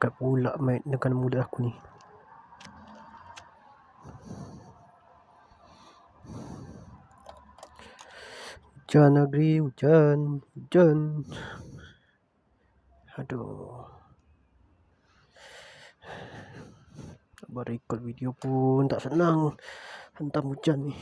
dekat pula mat dengan mulut aku ni. Hujan negeri hujan hujan. Aduh. Buat record video pun tak senang. Hantam hujan ni.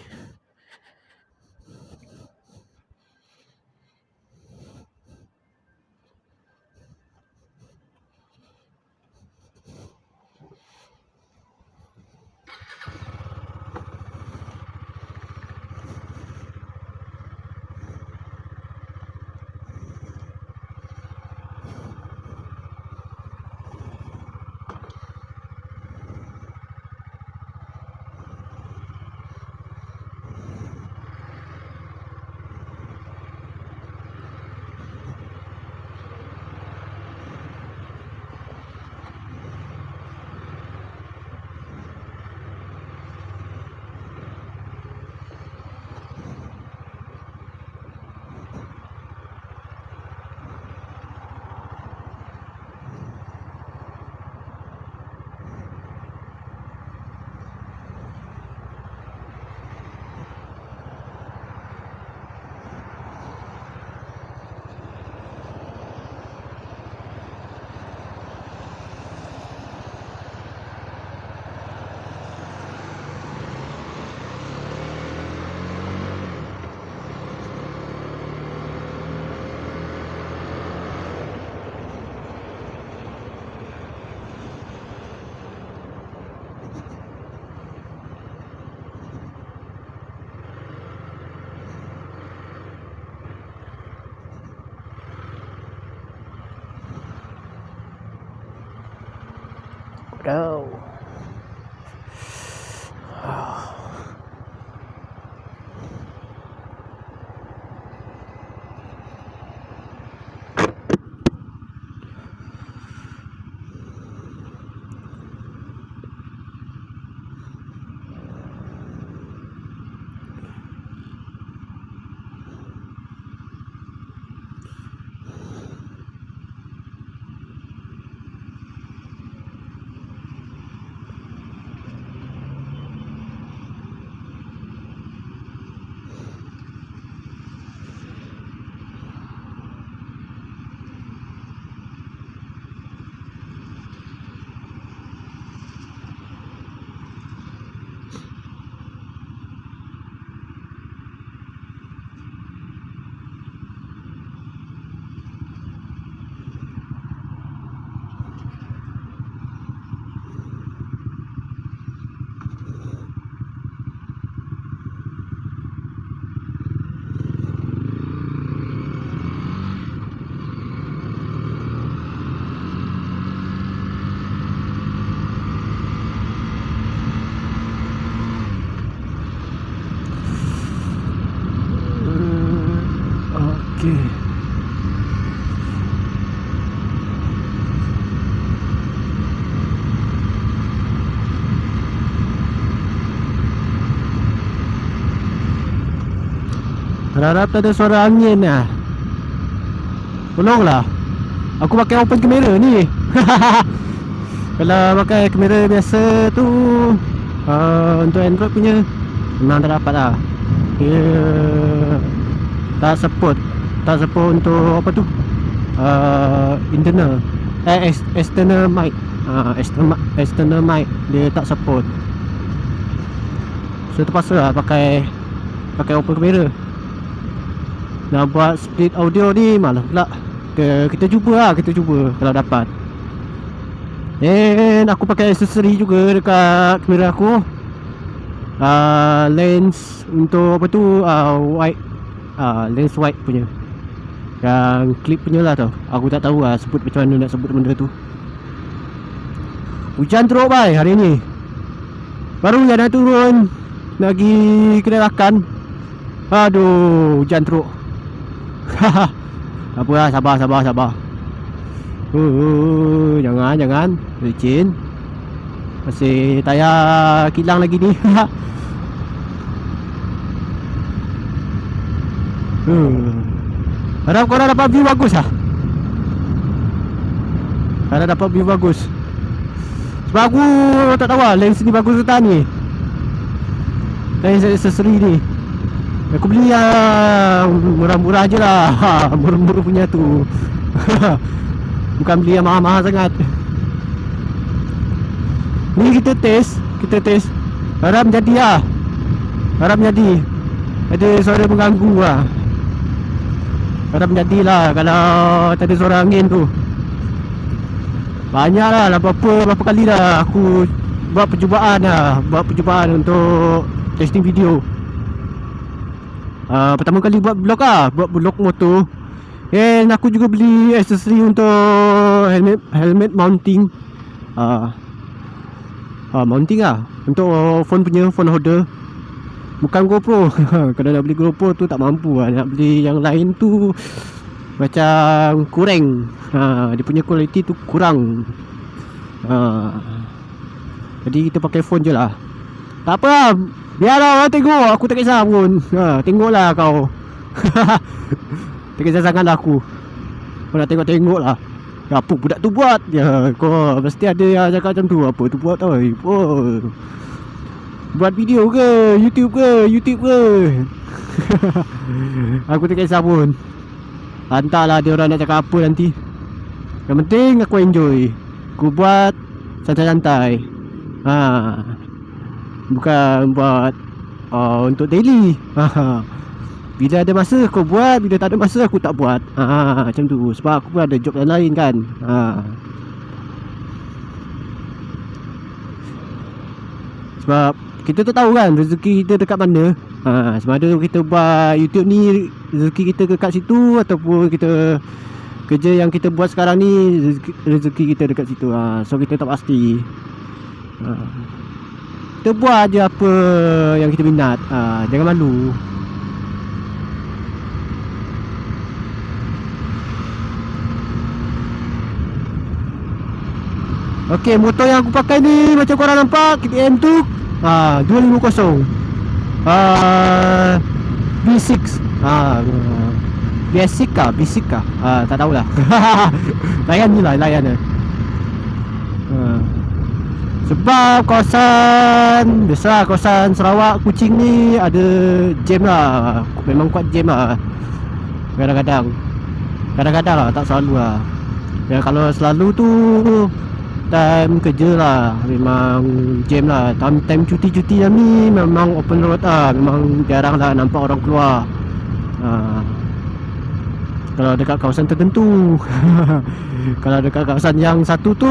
Então, Harap tak ada suara angin lah Tolonglah. Aku pakai open kamera ni. Kalau pakai kamera biasa tu uh, Untuk Android punya Memang tak dapat lah. Dia Tak support Tak support untuk apa tu? Uh, Internal Eh ex- external mic. Uh, external, external mic Dia tak support. So terpaksa lah pakai Pakai open kamera nak buat split audio ni malah pula kita, kita cuba lah kita cuba kalau dapat. And aku pakai aksesori juga dekat kamera aku. Uh, Lens untuk apa tu? Uh, wide uh, Lens wide punya. Yang clip punya lah tau. Aku tak tahu lah sebut macam mana nak sebut benda tu. Hujan teruk bai hari ni. Baru hujan dah turun pergi kedai makan Aduh hujan teruk tak apa lah, sabar, sabar, sabar. Uh, uh, uh, jangan, jangan. Licin. Masih tayar kilang lagi ni. uh. Harap korang dapat view bagus lah. Kalau dapat view bagus Sebab aku tak tahu lah lens ni bagus ke tak ni Lens accessory ni Aku beli yang murah-murah je lah. Murah-murah punya tu. Bukan beli yang mahal-mahal sangat. Ni kita test. Kita test. Harap jadi lah. Harap jadi. Ada suara mengganggu lah. Harap jadilah Kalau tak ada suara angin tu. Banyak lah. Lah Berapa, berapa kali dah Aku Buat percubaan lah. Buat percubaan untuk Testing video uh, Pertama kali buat vlog lah Buat vlog motor And aku juga beli accessory untuk helmet helmet mounting. Ah, uh, uh, mounting lah untuk phone punya phone holder. Bukan GoPro. Kalau nak beli GoPro tu tak mampu lah. Nak beli yang lain tu macam kurang. Ha, dia punya kualiti tu kurang. Ha. Jadi kita pakai phone je lah. Tak apa lah. Biarlah orang tengok. Aku tak kisah pun. Ha, tengoklah kau. Tak kisah sangat lah aku. Kau nak tengok-tengok lah. Apa budak tu buat? Ya kau Mesti ada yang cakap macam tu. Apa tu buat tau Apa? Buat video ke? YouTube ke? YouTube ke? Aku tak kisah pun. Hantarlah dia orang nak cakap apa nanti. Yang penting aku enjoy. Aku buat Santai-santai. Ha Bukan buat uh, Untuk daily. Ha bila ada masa aku buat Bila tak ada masa aku tak buat. Ha, Macam tu. Sebab aku pun ada job yang lain kan. Ha. Sebab Kita tak tahu kan Rezeki kita dekat mana. Ha, Sebab ada kita buat YouTube ni Rezeki kita dekat situ Ataupun kita Kerja yang kita buat sekarang ni Rezeki, rezeki kita dekat situ. Ha. So kita tak pasti. Ha. Kita buat je apa Yang kita minat ha, Jangan malu Okey, motor yang aku pakai ni macam korang nampak KTM tu ah 250. Ah B6. Ah B6 kah? B6 kah? Ah tak tahulah. layan ni lah, layan dia. Ah. Sebab kawasan Biasa kawasan Sarawak Kucing ni Ada jam lah. Memang kuat jam lah. Kadang-kadang. Kadang-kadang lah Tak selalu lah. Ya kalau selalu tu time kerja lah. Memang jam lah. Time, time cuti-cuti yang ni Memang open road lah. Memang jarang lah nampak orang keluar. Ha. Kalau dekat kawasan tertentu. Kalau dekat kawasan yang satu tu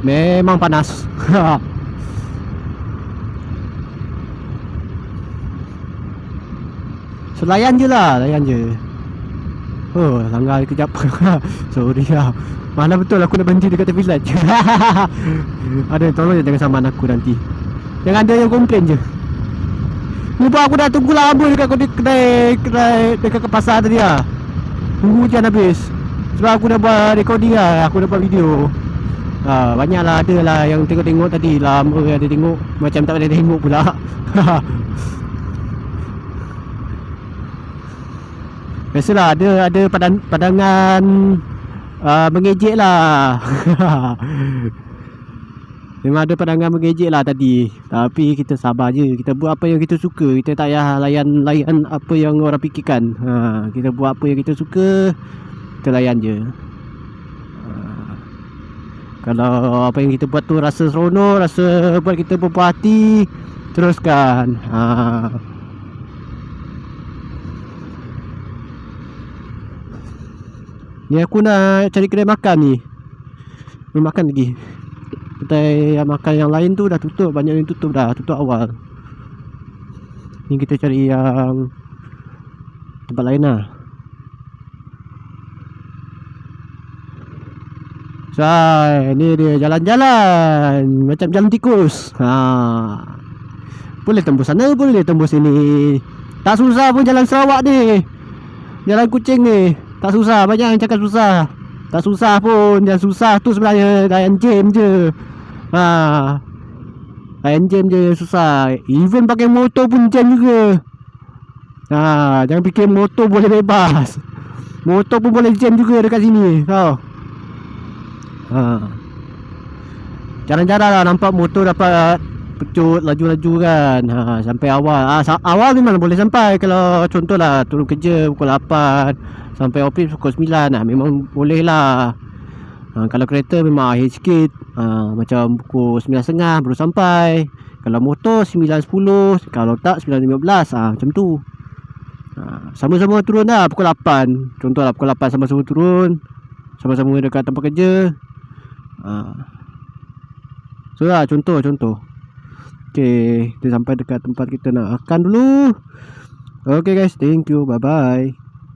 Memang panas. So layan je lah Layan je. Oh langgar kejap. Sorry lah. Mana betul aku nak berhenti dekat tepi light Ada tolong je jangan saman aku nanti. Jangan ada yang komplain je. Lupa aku dah tunggu lama dekat kedai kedai dekat ke pasar tadi lah Tunggu hujan habis. Sebab aku dah buat recording lah. Aku dah buat video. Ha, Banyak lah ada lah yang tengok-tengok tadi. Lama ada tengok. Macam tak ada tengok pula. Biasalah ada ada padang, padangan uh, mengejek lah Memang ada pandangan mengejek lah tadi. Tapi kita sabar je. Kita buat apa yang kita suka. Kita tak payah layan-layan apa yang orang fikirkan. Ha, Kita buat apa yang kita suka Kita layan je. Ha, Kalau apa yang kita buat tu rasa seronok Rasa buat kita berpuas hati Teruskan. Haa Ni aku nak cari kedai makan ni. Belum makan lagi Kedai yang makan yang lain tu dah tutup Banyak yang tutup dah Tutup awal. Ni kita cari yang Tempat lain lah. Say, ni dia jalan-jalan Macam jalan tikus. Ha. Boleh tembus sana Boleh tembus sini. Tak susah pun jalan Sarawak ni. Jalan kucing ni. Tak susah Banyak yang cakap susah Tak susah pun Yang susah tu sebenarnya Layan jam je ha. Layan jam je susah Even pakai motor pun jam juga ha. Jangan fikir motor boleh bebas Motor pun boleh jam juga dekat sini Tahu ha. Jarang-jarang lah nampak motor dapat pecut laju-laju kan. Ha, Sampai awal. Ha, Awal memang boleh sampai. Kalau contohlah turun kerja pukul 8 Sampai office pukul 9 ha, Memang boleh lah. Ha, Kalau kereta memang akhir sikit. Ha, Macam pukul 9.30 baru sampai. Kalau motor 9.10 Kalau tak 9.15 ha, Macam tu. Ha, Sama-sama turun lah pukul 8 Contohlah pukul 8 sama-sama turun. Sama-sama dekat tempat kerja. Ha. So lah contoh Okay Kita sampai dekat tempat kita nak akan dulu. Okay guys. Thank you. Bye bye